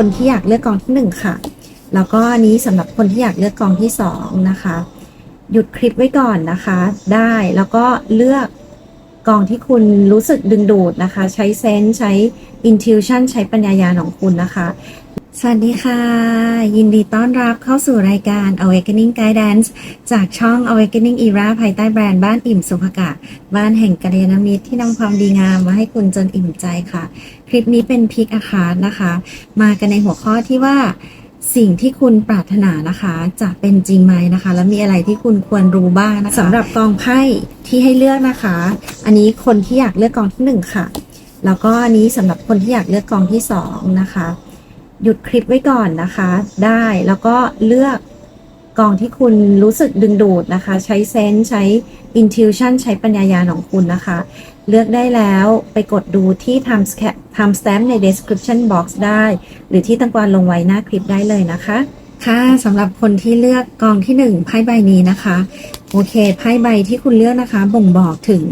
คนที่อยากเลือกกองที่หนึ่งค่ะ แล้วก็อันนี้สำหรับคนที่อยากเลือกกองที่สองนะคะ หยุดคลิปไว้ก่อนนะคะ ได้แล้วก็เลือกกองที่คุณรู้สึกดึงดูดนะคะ ใช้เซนส์ใช้อินทิวชันใช้ปัญญายาของคุณนะคะ สวัสดีค่ะ ยินดีต้อนรับเข้าสู่รายการ Awakening Guidance จากช่อง Awakening Era ภายใต้แบรนด์บ้านอิ่มสุภกะ บ้านแห่งกัลยาณมิตรที่นำความดีงามมาให้คุณจนอิ่มใจค่ะ คลิปนี้เป็นพิกอาคารนะคะ มากันในหัวข้อที่ว่าสิ่งที่คุณปรารถนานะคะ จะเป็นจริงไหมนะคะ แล้วมีอะไรที่คุณควรรู้บ้างนะคะสำหรับกองไพ่ที่ให้เลือกนะคะ อันนี้คนที่อยากเลือกกองที่หนึ่งค่ะ แล้วก็อันนี้สำหรับคนที่อยากเลือกกองที่สองนะคะ หยุดคลิปไว้ก่อนนะคะ ได้แล้วก็เลือกกองที่คุณรู้สึกดึงดูดนะคะ ใช้เซนส์ใช้ intuition ใช้ปัญญายาของคุณนะคะ เลือกได้แล้วไปกดดูที่ time time stamp ใน description box ได้ หรือที่ตังกวานลงไว้หน้าคลิปได้เลยนะคะ ค่ะสำหรับคนที่เลือกกองที่หนึ่งไพ่ใบนี้นะคะ โอเคไพ่ใบที่คุณเลือกนะคะ บ่งบอกถึง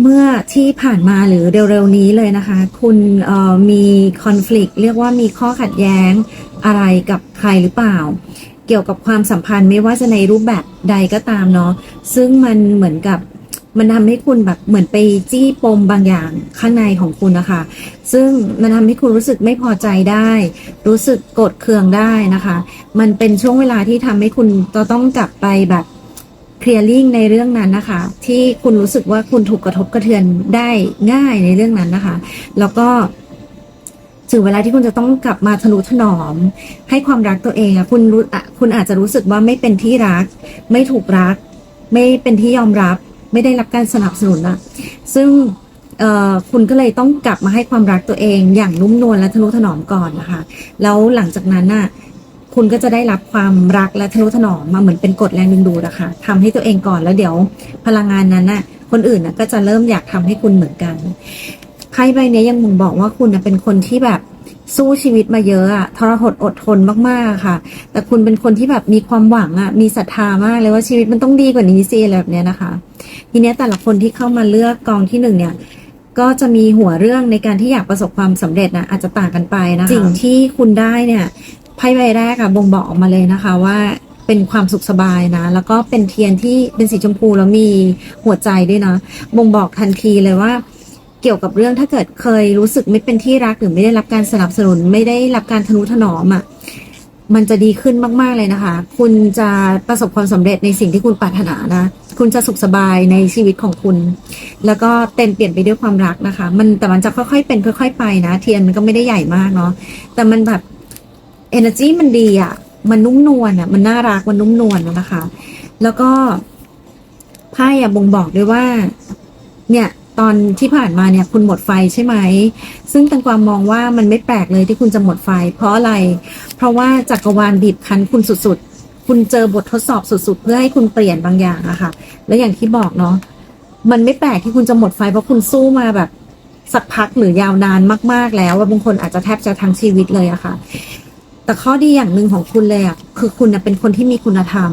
เมื่อที่ผ่านมาหรือเร็วๆนี้เลยนะคะ คุณมีคอน FLICT เรียกว่ามีข้อขัดแย้งอะไรกับใครหรือเปล่า เกี่ยวกับความสัมพันธ์ไม่ว่าจะในรูปแบบใดก็ตามเนาะซึ่งมันเหมือนกับมันทำให้คุณแบบเหมือนไปจี้ปมบางอย่างข้างในของคุณนะคะ ซึ่งมันทำให้คุณรู้สึกไม่พอใจได้ รู้สึกโกรธเคืองได้นะคะ มันเป็นช่วงเวลาที่ทำให้คุณจะต้องกลับไปแบบ เคลียร์ลิงในเรื่องนั้นนะคะ ที่คุณรู้สึกว่าคุณถูกกระทบกระเทือนได้ง่ายในเรื่องนั้นนะคะ แล้วก็ถึงเวลาที่คุณจะต้องกลับมาทนุถนอม ให้ความรักตัวเองอะคุณรู้อะคุณอาจจะรู้สึกว่าไม่เป็นที่รัก ไม่ถูกรัก ไม่เป็นที่ยอมรับ ไม่ได้รับการสนับสนุนอะซึ่งคุณก็เลยต้องกลับมาให้ความรักตัวเองอย่างนุ่มนวลและทนุถนอมก่อนนะคะ แล้วหลังจากนั้นน่ะ คุณก็จะได้รับความรักและทนุถนอมมาเหมือนเป็นกฎแรงดึงดูดอะค่ะทำให้ตัวเองก่อนแล้วเดี๋ยวพลังงานนั้นน่ะ คนอื่นน่ะก็จะเริ่มอยากทำให้คุณเหมือนกันไพ่ใบเนี้ยยังบ่งบอกว่าคุณเป็นคนที่แบบสู้ชีวิตมาเยอะอะทรหดอดทนมากๆค่ะ แต่คุณเป็นคนที่แบบมีความหวังอะมีศรัทธามากเลยว่าชีวิตมันต้องดีกว่านี้สิอะไรแบบเนี้ยนะคะ ทีเนี้ยแต่ละคนที่เข้ามาเลือกกองที่หนึ่งเนี่ยก็จะมีหัวเรื่องในการที่อยากประสบความสำเร็จนะอาจจะต่างกันไปนะคะสิ่งที่คุณได้เนี่ย ไพ่ใบแรกอะบ่งบอกออกมาเลยนะคะว่าเป็นความสุขสบายนะ แล้วก็เป็นเทียนที่เป็นสีชมพูแล้วมีหัวใจด้วยนะบ่งบอกทันทีเลยว่าเกี่ยวกับเรื่องถ้าเกิดเคยรู้สึกไม่เป็นที่รักหรือไม่ได้รับการสนับสนุน ไม่ได้รับการทนุถนอมอะมันจะดีขึ้นมาก ๆ เลยนะคะ คุณจะประสบความสำเร็จในสิ่งที่คุณปรารถนานะ คุณจะสุขสบายในชีวิตของคุณ แล้วก็เต็มเปลี่ยนไปด้วยความรักนะคะ มันแต่มันจะค่อยๆเป็นค่อย ๆ ไปนะ เทียนมันก็ไม่ได้ใหญ่มากเนาะ แต่มันแบบ energy มันดีอะ่ะ มันนุ่มนวลอะ มันน่ารัก มันนุ่มนวลนะคะ แล้วก็ไพ่อะบ่งบอกด้วยว่า เนี่ย ตอนที่ผ่านมาเนี่ย คุณหมดไฟใช่ไหม ซึ่งตังกวามมองว่ามันไม่แปลกเลยที่คุณจะหมดไฟ เพราะอะไร เพราะว่าจักรวาลบีบคั้นคุณสุดๆ คุณเจอบททดสอบสุดๆ เพื่อให้คุณเปลี่ยนบางอย่างอะค่ะ แล้วอย่างที่บอกเนาะ มันไม่แปลกที่คุณจะหมดไฟเพราะคุณสู้มาแบบสักพักหรือยาวนานมาก ๆ แล้วว่าบางคนอาจจะแทบจะทั้งชีวิตเลยอะค่ะ แต่ข้อดีอย่างหนึ่งของคุณเลยอะคือคุณเป็นคนที่มีคุณธรรม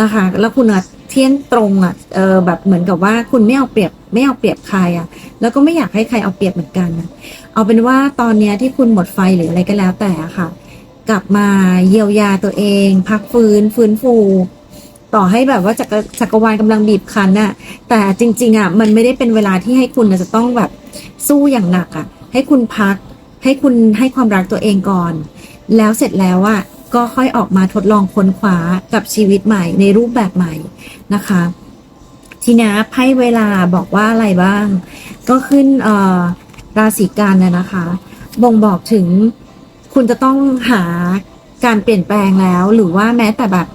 นะคะ แล้วคุณเที่ยงตรงอะเออแบบเหมือนกับว่าคุณไม่เอาเปรียบไม่เอาเปรียบใครอะแล้วก็ไม่อยากให้ใครเอาเปรียบเหมือนกันเอาเป็นว่าตอนเนี้ยที่คุณหมดไฟหรืออะไรก็แล้วแต่ค่ะ กลับมาเยียวยาตัวเอง พักฟื้นฟื้นฟู ต่อให้แบบว่าจักรจักรวาลกำลังบีบคั้นน่ะ แต่จริง ๆอะมันไม่ได้เป็นเวลาที่ให้คุณจะต้องแบบสู้อย่างหนักอะ ให้คุณพักให้คุณให้ความรักตัวเองก่อน แล้วเสร็จแล้วอะก็ค่อยออกมาทดลองค้นคว้ากับชีวิตใหม่ในรูปแบบใหม่นะคะ ทีนี้ไพ่เวลาบอกว่าอะไรบ้าง ก็ขึ้นราศีกันนะนะคะ บ่งบอกถึงคุณจะต้องหาการเปลี่ยนแปลงแล้ว หรือว่าแม้แต่แบบ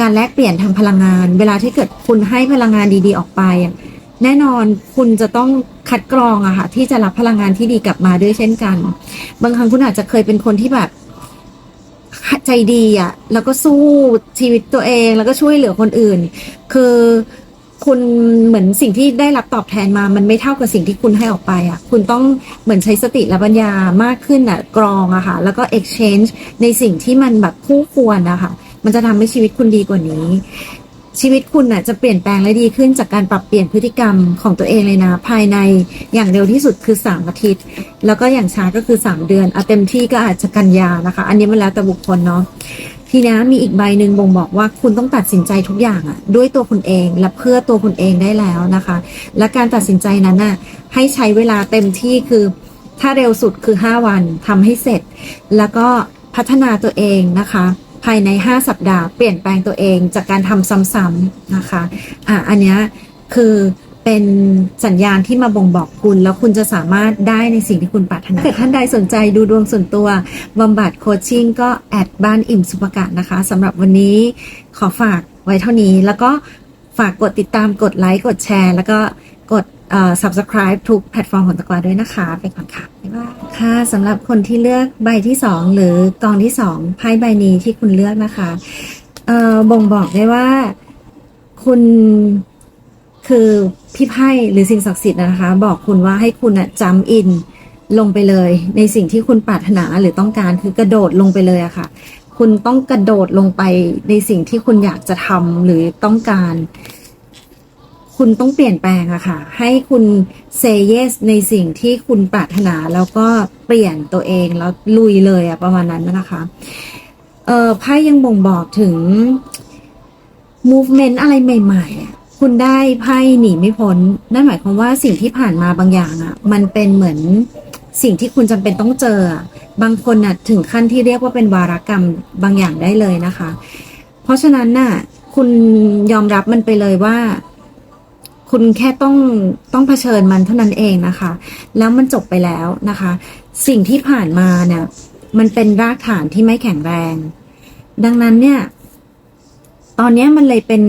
การแลกเปลี่ยนทางพลังงาน เวลาที่เกิดคุณให้พลังงานดีๆออกไป แน่นอนคุณจะต้องคัดกรองอะค่ะที่จะรับพลังงานที่ดีกลับมาด้วยเช่นกัน บางครั้งคุณอาจจะเคยเป็นคนที่แบบ ใจดีอะแล้วก็สู้ชีวิตตัวเองแล้วก็ช่วยเหลือคนอื่น คือคุณเหมือนสิ่งที่ได้รับตอบแทนมา มันไม่เท่ากับสิ่งที่คุณให้ออกไปอะ คุณต้องเหมือนใช้สติและปัญญามากขึ้นอะ กรองอะค่ะ แล้วก็ exchange ในสิ่งที่มันแบบคู่ควรนะคะ มันจะทำให้ชีวิตคุณดีกว่านี้ ชีวิตคุณน่ะจะเปลี่ยนแปลงและดีขึ้นจากการปรับเปลี่ยนพฤติกรรมของตัวเองเลยนะ ภายในอย่างเร็วที่สุดคือ 3 อาทิตย์ แล้วก็อย่างช้าก็คือ 3 เดือนเอาเต็มที่ก็อาจจะกันยานะคะ อันนี้มันแล้วแต่บุคคลเนาะทีนี้มีอีกใบหนึ่งบ่งบอกว่าคุณต้องตัดสินใจทุกอย่างอะด้วยตัวคุณเองและเพื่อตัวคุณเองได้แล้วนะคะ และการตัดสินใจนั้นน่ะให้ใช้เวลาเต็มที่คือถ้าเร็วสุดคือ 5 วันทำให้เสร็จ แล้วก็พัฒนาตัวเองนะคะ ภายใน 5 สัปดาห์เปลี่ยนแปลงตัวเองจากการทำซ้ำๆนะคะอะอันนี้คือเป็นสัญญาณที่มาบ่งบอกคุณ แล้วคุณจะสามารถได้ในสิ่งที่คุณปรารถนาถ้าเกิดท่านใดสนใจดูดวงส่วนตัวบำบัดโคชชิ่งก็แอดบ้านอิ่มสุภกะนะคะสำหรับวันนี้ขอฝากไว้เท่านี้ แล้วก็ฝากกดติดตามกดไลค์กดแชร์ แล้วก็กด subscribe ทุกแพลตฟอร์มของตะกวาด้วยนะคะไปก่อนค่ะบ๊ายบายค่ะสำหรับคนที่เลือกใบที่ 2 หรือกองที่2ไพ่ใบนี้ที่คุณเลือกนะคะเอ่อบ่งบอกได้ว่าคุณคือพี่ไพ่หรือสิ่งศักดิ์สิทธิ์นะคะ บอกคุณว่าให้คุณอะจำอินลงไปเลย ในสิ่งที่คุณปรารถนาหรือต้องการคือกระโดดลงไปเลยอะค่ะ คุณต้องกระโดดลงไปในสิ่งที่คุณอยากจะทำหรือต้องการ คุณต้องเปลี่ยนแปลงอะค่ะ ให้คุณเซเยสในสิ่งที่คุณปรารถนาแล้วก็เปลี่ยนตัวเองแล้วลุยเลยอะประมาณนั้นนะคะเออไพ่ยังบ่งบอกถึง movement อะไรใหม่ๆอะคุณได้ไพ่หนีไม่พ้น นั่นหมายความว่าสิ่งที่ผ่านมาบางอย่างอะมันเป็นเหมือนสิ่งที่คุณจำเป็นต้องเจอ บางคนน่ะถึงขั้นที่เรียกว่าเป็นวารกรรมบางอย่างได้เลยนะคะ เพราะฉะนั้นน่ะ คุณยอมรับมันไปเลยว่า คุณแค่ต้องต้องเผชิญมันเท่านั้นเองนะคะ แล้วมันจบไปแล้วนะคะ สิ่งที่ผ่านมาเนี่ยมันเป็นรากฐานที่ไม่แข็งแรง ดังนั้นเนี่ย ตอนนี้มันเลยเป็น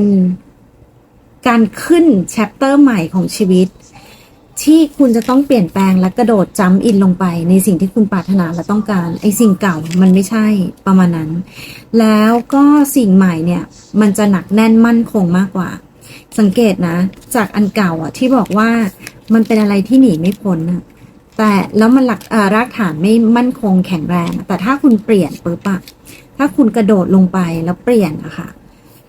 การขึ้นแชปเตอร์ใหม่ของชีวิต ที่คุณจะต้องเปลี่ยนแปลงและกระโดดจัมป์อินลงไป ในสิ่งที่คุณปรารถนาและต้องการ ไอ้สิ่งเก่ามันไม่ใช่ประมาณนั้น แล้วก็สิ่งใหม่เนี่ย มันจะหนักแน่นมั่นคงมากกว่า สังเกตนะ จากอันเก่าอะที่บอกว่ามันเป็นอะไรที่หนีไม่พ้นอะแต่แล้วมันหลักอ่ารากฐานไม่มั่นคงแข็งแรง แต่ถ้าคุณเปลี่ยนปุ๊บอะถ้าคุณกระโดดลงไปแล้วเปลี่ยนอะค่ะ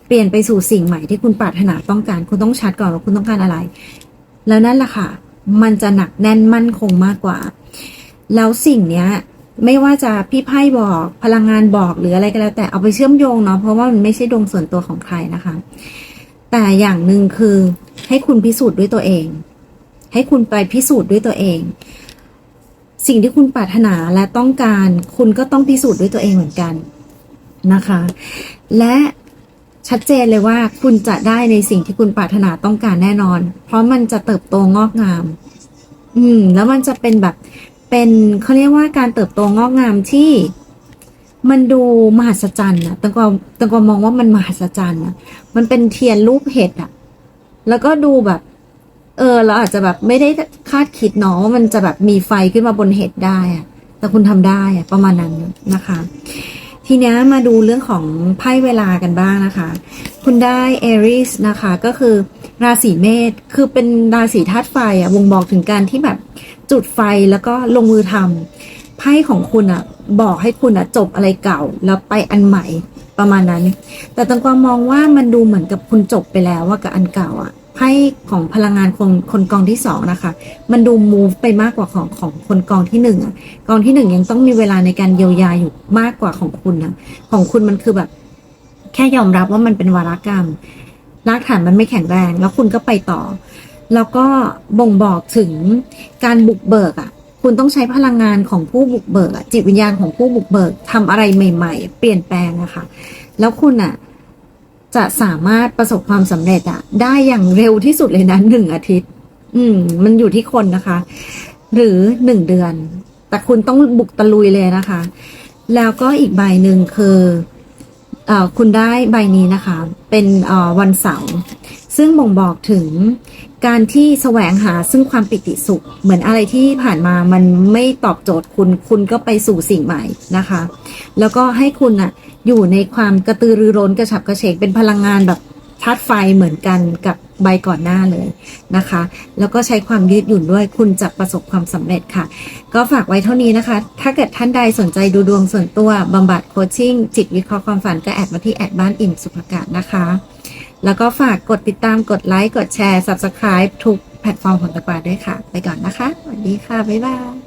เปลี่ยนไปสู่สิ่งใหม่ที่คุณปรารถนาต้องการ คุณต้องชัดก่อนว่าคุณต้องการอะไร แล้วนั่นแหละค่ะ มันจะหนักแน่นมั่นคงมากกว่า แล้วสิ่งเนี้ย ไม่ว่าจะพี่ไพ่บอกพลังงานบอกหรืออะไรก็แล้ว แต่เอาไปเชื่อมโยงเนาะเพราะว่ามันไม่ใช่ดวงส่วนตัวของใครนะคะ แต่อย่างหนึ่งคือให้คุณพิสูจน์ด้วยตัวเอง ให้คุณไปพิสูจน์ด้วยตัวเอง สิ่งที่คุณปรารถนาและต้องการ คุณก็ต้องพิสูจน์ด้วยตัวเองเหมือนกันนะคะ และชัดเจนเลยว่าคุณจะได้ในสิ่งที่คุณปรารถนาต้องการแน่นอน เพราะมันจะเติบโตงอกงาม อืม แล้วมันจะเป็นแบบเป็นเขาเรียกว่าการเติบโตงอกงามที่ มันดูมหัศจรรย์อะตังกวตังกวมองว่ามันมหัศจรรย์อะมันเป็นเทียนรูปเห็ดอะแล้วก็ดูแบบ เออ เราอาจจะแบบไม่ได้คาดคิดเนาะว่ามันจะแบบมีไฟขึ้นมาบนเห็ดได้อะแต่คุณทำได้อะประมาณนั้นนะคะ ทีนี้มาดูเรื่องของไพ่เวลากันบ้างนะคะ คุณได้เอริสนะคะ ก็คือราศีเมษคือเป็นราศีธาตุไฟอะวงบอกถึงการที่แบบจุดไฟแล้วก็ลงมือทำไพ่ของคุณอะ บอกให้คุณอะจบอะไรเก่า แล้วไปอันใหม่ประมาณนั้น แต่ตังกวางมองว่ามันดูเหมือนกับคุณจบไปแล้วว่ากับอันเก่าอะไพ่ของพลังงานคนคนกองที่สองนะคะ มันดู move ไปมากกว่าของของคนกองที่หนึ่งอะกองที่หนึ่งยังต้องมีเวลาในการเยียวยาอยู่มากกว่าของคุณนะของคุณมันคือแบบ แค่ยอมรับว่ามันเป็นวารกรรมรากฐานมันไม่แข็งแรง แล้วคุณก็ไปต่อ แล้วก็บ่งบอกถึงการบุกเบิกอะ คุณต้องใช้พลังงานของผู้บุกเบิกจิตวิญญาณของผู้บุกเบิกทำอะไรใหม่ ๆ เปลี่ยนแปลงอะค่ะ แล้วคุณอะจะสามารถประสบความสำเร็จอะได้อย่างเร็วที่สุดเลยนะหนึ่งอาทิตย์ อืม มันอยู่ที่คนนะคะ หรือหนึ่งเดือน แต่คุณต้องบุกตะลุยเลยนะคะ แล้วก็อีกใบหนึ่งคืออคุณได้ใบนี้นะคะ เป็นวันเสาร์ ซึ่งบ่งบอกถึงการที่แสวงหาซึ่งความปิติสุข เหมือนอะไรที่ผ่านมามันไม่ตอบโจทย์คุณ คุณก็ไปสู่สิ่งใหม่นะคะ แล้วก็ให้คุณอะอยู่ในความกระตือรือร้นกระฉับกระเฉงเป็นพลังงานแบบธาตุไฟเหมือนกันกับใบก่อนหน้าเลยนะคะ แล้วก็ใช้ความยืดหยุ่นด้วยคุณจะประสบความสำเร็จค่ะ ก็ฝากไว้เท่านี้นะคะ ถ้าเกิดท่านใดสนใจดูดวงส่วนตัวบำบัดโคชชิ่งจิตวิเคราะห์ความฝันก็แอดมาที่แอดบ้านอิ่มสุภากาศนะคะ แล้วก็ฝากกดติดตามกดไลค์ กดแชร์ Subscribe ทุกแพลตฟอร์มของตะกวาด้วยค่ะ ไปก่อนนะคะ สวัสดีค่ะ บ๊ายบาย